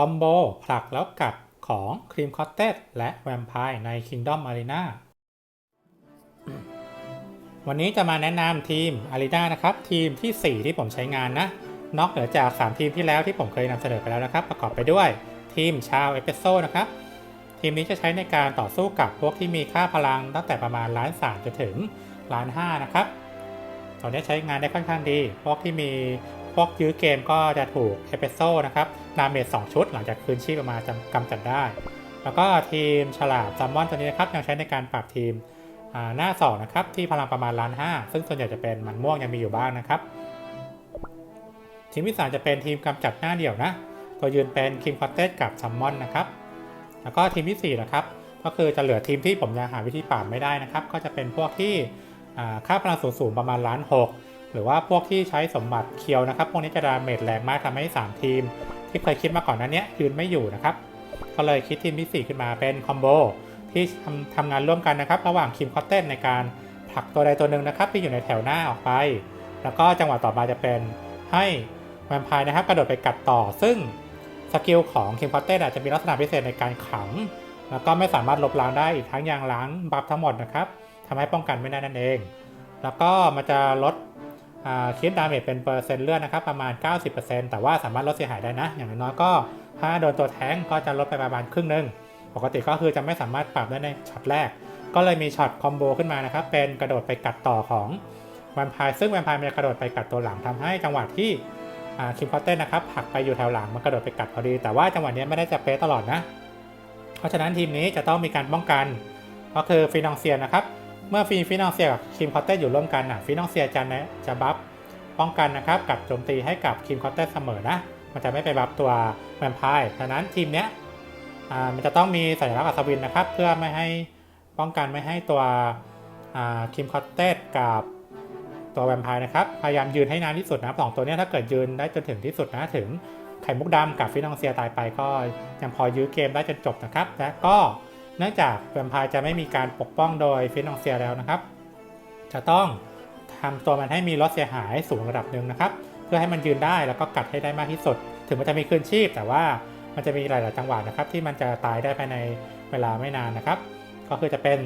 คอมโบผลักแล้วกัดของครีมคอตเต d และแวมไพร์ใน Kingdom Arena วันนี้จะมาแนะนำทีม Arena นะครับ ทีมทีสี่ 4 ที่ผมใช้งานนะ นอกเหนือจาก 3 ทีมที่แล้วที่ผมเคยนำเสนอไปแล้วนะครับ ประกอบไปด้วยทีมชาวเอเปโซนะครับ ทีมนี้จะใช้ในการต่อสู้กับพวกที่มีค่าพลังตั้งแต่ประมาณล้านสามจนถึงล้านห้านะครับตอนนี้ใช้งานได้ค่อนข้างดี พวกที่มีพวกยื้อเกมก็จะถูกเอเปโซนะครับ ดาเมจ2ชุด หลังจากคืนชีพออกมากำจัดได้ แล้วก็ทีมฉลาบซัมมอนตัวนี้นะครับยังใช้ในการปรับทีมหน้า2นะครับที่พลังประมาณล้านห้าซึ่งส่วนใหญ่จะเป็นมันม่วงยังมีอยู่บ้างนะครับ ทีมที่สามจะเป็นทีมกำจัดหน้าเดี่ยวนะ ตัวยืนเป็นคิมคอตเตสกับซัมมอนนะครับแล้วก็ทีมที่4นะครับก็คือจะเหลือทีมที่ผมยังหาวิธีปราบไม่ได้นะครับ ก็จะเป็นพวกที่ค่าพลังสูงสูงประมาณล้านหกหรือว่าพวกที่ใช้สมบัติเคียวนะครับ พวกนี้จะดาเมจแรงมากทำให้ 3 ทีม ที่เคยคิดมาก่อนนั้นเนี้ยยืนไม่อยู่นะครับ ก็เลยคิดทีมที่4ขึ้นมาเป็นคอมโบที่ทำทำงานร่วมกันนะครับ ระหว่างคิมคอตเตสในการผลักตัวใดตัวหนึ่งนะครับ ที่อยู่ในแถวหน้าออกไป แล้วก็จังหวะต่อมาจะเป็นให้แวมไพร์นะครับ กระโดดไปกัดต่อ ซึ่งสกิลของคิมคอตเตสอาจจะมีลักษณะพิเศษในการขัง แล้วก็ไม่สามารถลบล้างได้อีกทั้งยังล้างบัฟทั้งหมดนะครับทำให้ป้องกันไม่ได้นั่นเอง แล้วก็มันจะลด คิดดาเมจเป็นเปอร์เซ็นต์เลือดนะครับประมาณ 90%แต่ว่าสามารถลดเสียหายได้นะ อย่างน้อยก็ถ้าโดนตัวแท้งก็จะลดไปประมาณครึ่งหนึ่งปกติก็คือจะไม่สามารถปรับได้ในช็อตแรก ก็เลยมีช็อตคอมโบขึ้นมานะครับเป็นกระโดดไปกัดต่อของแวมไพร์ซึ่งแวมไพร์มันจะกระโดดไปกัดตัวหลังทำให้จังหวะที่คิมพอตเต้นะครับผลักไปอยู่แถวหลังมันกระโดดไปกัดพอดี แต่ว่าจังหวะนี้ไม่ได้จะเป๊ะตลอดนะ เพราะฉะนั้นทีมนี้จะต้องมีการป้องกัน ก็คือฟินองเซียนะครับ เมื่อฟีฟินองเซียกับคิมคอตเต้อยู่ร่วมกันอะฟินองเซียจะนะจะบัฟป้องกันนะครับกับโจมตีให้กับคิมคอตเต้เสมอนะ มันจะไม่ไปบัฟตัวแวมไพร์ฉะนั้นทีมเนี้ยอ่ามันจะต้องมีสัญลักษณ์อัศวินนะครับ เพื่อไม่ให้ป้องกันไม่ให้ตัวคิมคอตเต้กับตัวแวมไพร์นะครับ พยายามยืนให้นานที่สุดนะสองตัวเนี้ยถ้าเกิดยืนได้จนถึงที่สุดนะถึงไข่มุกดำกับฟินองเซียตายไปก็ยังพอยื้อเกมได้จนจบนะครับ และก็ เนื่องจากแวมไพร์จะไม่มีการปกป้องโดยฟินองเซียแล้วนะครับ จะต้องทำตัวมันให้มีลดเสียหายสูงระดับหนึ่งนะครับ เพื่อให้มันยืนได้แล้วก็กัดให้ได้มากที่สุด ถึงมันจะมีคืนชีพ แต่ว่ามันจะมีหลาย ๆ จังหวะนะครับ ที่มันจะตายได้ภายในเวลาไม่นานนะครับ ก็คือจะเป็น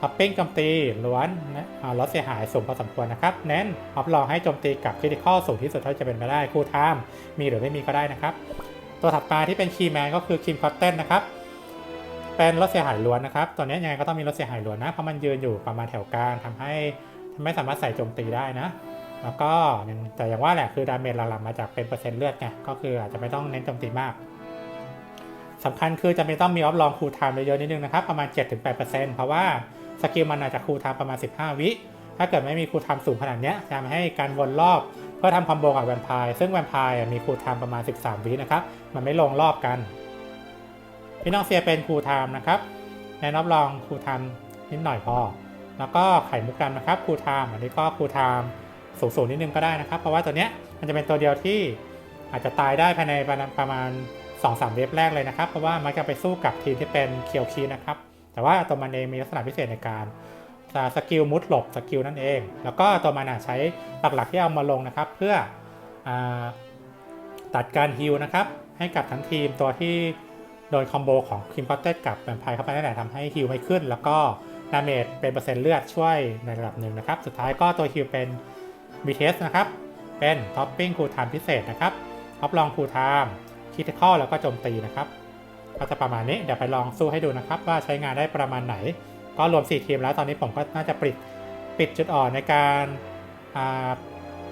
ท็อปปิ้งโจมตีล้วนนะลดเสียหายสูงพอสมควรนะครับ เน้นออฟลองให้โจมตีกับคริติคอลสูงที่สุดเท่าที่จะเป็นไปได้คู่ไทม์มีหรือไม่มีก็ได้นะครับ ตัวถัดมาที่เป็นคีย์แมนก็คือคิมคอตเทนนะครับ เป็นรถเสียหายล้วนนะครับ ตัวนี้ยังไงก็ต้องมีรถเสียหายล้วนนะ เพราะมันยืนอยู่ประมาณแถวกลางทำให้ไม่สามารถใส่โจมตีได้นะ แล้วก็แต่อย่างว่าแหละคือดาเมจหลักๆมาจากเป็นเปอร์เซ็นต์เลือดไง ก็คืออาจจะไม่ต้องเน้นโจมตีมากสำคัญคือจะไม่ต้องมีออฟลองคูลไทม์เยอะๆนิดนึงนะครับ ประมาณ 7-8%เพราะว่าสกิลมันอาจจะคูลไทม์ประมาณ 15 วิ ถ้าเกิดไม่มีคูลไทม์สูงขนาดนี้จะทำให้การวนรอบเพื่อทำคอมโบกับแวมไพร์ซึ่งแวมไพร์มีคูลไทม์ประมาณ 13 วินะครับ มันไม่ลงรอบกัน พี่น้องเซียเป็นครูไทม์นะครับแนะนำลองครูไทม์นิดหน่อยพอ แล้วก็ไข่มุกดำนะครับครูไทม์อันนี้ก็ครูไทม์สูงๆนิดนึงก็ได้นะครับ เพราะว่าตัวเนี้ยมันจะเป็นตัวเดียวที่อาจจะตายได้ภายในประมาณ2-3เวฟแรกเลยนะครับ เพราะว่ามันจะไปสู้กับทีมที่เป็นเคียวคีนะครับ แต่ว่าตัวมันเองมีลักษณะพิเศษในการสกิลมุดหลบสกิลนั่นเอง แล้วก็ตัวมันใช้หลักๆที่เอามาลงนะครับ เพื่ออตัดการฮิลนะครับให้กับทั้งทีมตัวที่ โดนคอมโบของคิมพอตเต็กับแวมไพร์เข้าไปนั่นแหละทำให้ฮิลไม่ขึ้น แล้วก็ดาเมจเป็นเปอร์เซ็นต์เลือดช่วยในระดับหนึ่งนะครับ สุดท้ายก็ตัวฮิลเป็น BTS นะครับ เป็นท็อปปิ้งคูลไทม์พิเศษนะครับท็อปลองคูลไทม์คิทิคอแล้วก็โจมตีนะครับ ก็จะประมาณนี้ เดี๋ยวไปลองสู้ให้ดูนะครับ ว่าใช้งานได้ประมาณไหน ก็รวม 4 ทีมแล้วตอนนี้ผมก็น่าจะปิดปิดจุดอ่อนในการ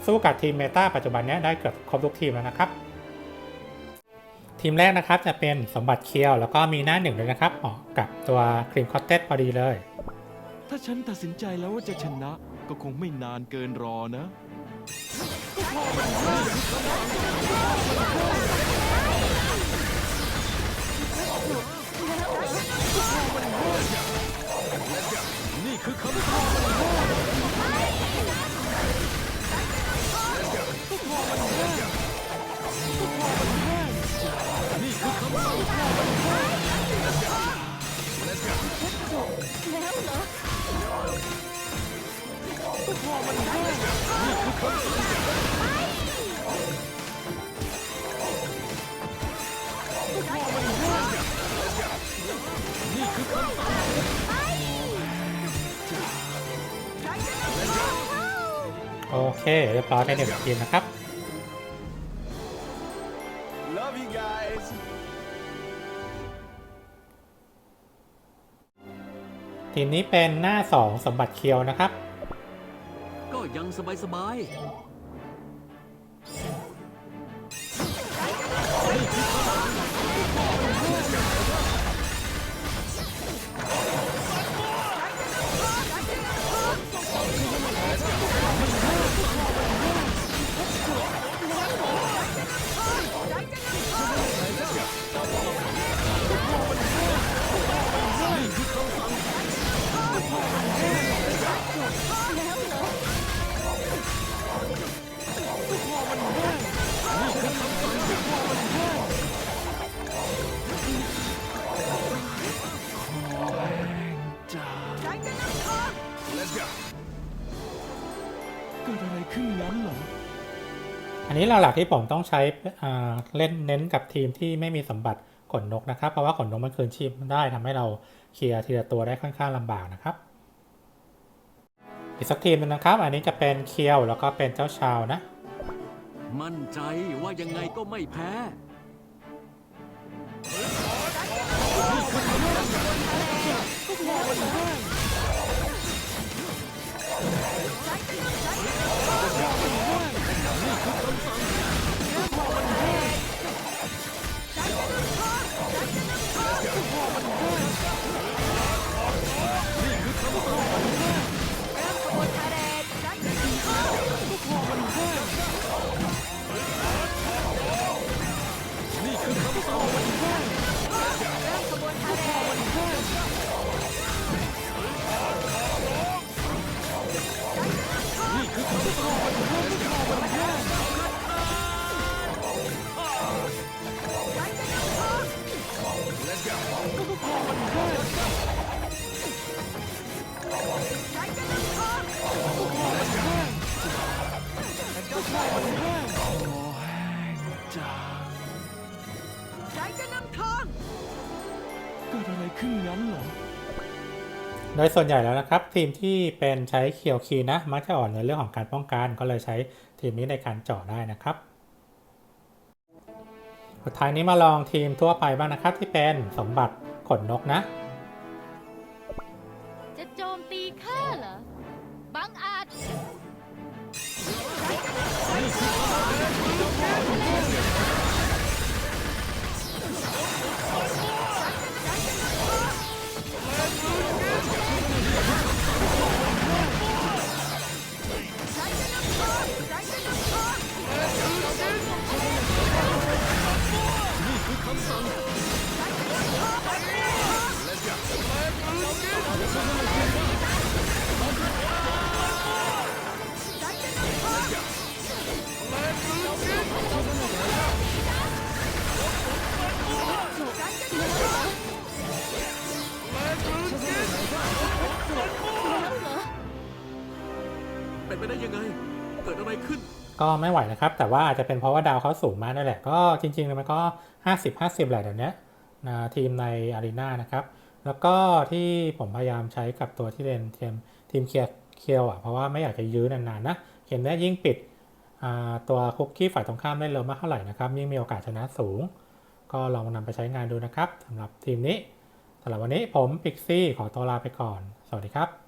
สู้กับทีมเมตาปัจจุบันนี้ได้เกือบครบทุกทีมแล้วนะครับ ทีมแรกนะครับจะเป็นสมบัติเคียว แล้วก็มีหน้าหนึ่งเลยนะครับเหมาะกับตัวครีมคอตเต็พอดีเลย ถ้าฉันตัดสินใจแล้วว่าจะชนะ ก็คงไม่นานเกินรอนะ นี่คือคำท้านี่ พโอเคเรียบร้อยได้หนึ่งทีมนะครับ ทีมนี้เป็นหน้า 2 สมบัติเคียวนะครับ ก็ยังสบายสบาย นนี้หลักๆที่ผมต้องใช้เล่นเน้นกับทีมที่ไม่มีสมบัติขนนกนะครับ เพราะว่าขนนกมันคืนชีพได้ทำให้เราเคลียร์ทีละตัวได้ค่อนข้างลำบากนะครับ อีกสักทีมหนึงนะครับ อันนี้จะเป็นเคียวแล้วก็เป็นเจ้าชาวนะ มั่นใจว่ายังไงก็ไม่แพ้ จ้าเกิดอะไรขึ้นงั้นเหรอ โดยส่วนใหญ่แล้วนะครับ ทีมที่เป็นใช้เคียวคีนะ มักจะอ่อนในเรื่องของการป้องกันก็เลยใช้ทีมนี้ในการเจาะได้นะครับสุดท้ายนี้มาลองทีมทั่วไปบ้างนะครับที่เป็นสมบัติขนนกนะ เป็นไปได้ยังไง เกิดอะไรขึ้น ก็ไม่ไหวนะครับ แต่ว่าอาจจะเป็นเพราะว่าดาวเขาสูงมากนั่นแหละ ก็จริงๆมันก็ 50 50แหละเดี๋ยวนี้นะทีมในอารีนานะครับ แล้วก็ที่ผมพยายามใช้กับตัวที่เป็นทีมทีมเคียร์เคียวอะเพราะว่าไม่อยากจะยื้อนานๆนะเกมนี้ยิ่งปิดตัวคุกกี้ฝ่ายตรงข้ามได้เร็วมากเท่าไหร่นะครับยิ่งมีโอกาสชนะสูง ก็ลองนำไปใช้งานดูนะครับสำหรับทีมนี้สำหรับวันนี้ผมพิกซี่ขอตัวลาไปก่อน สวัสดีครับ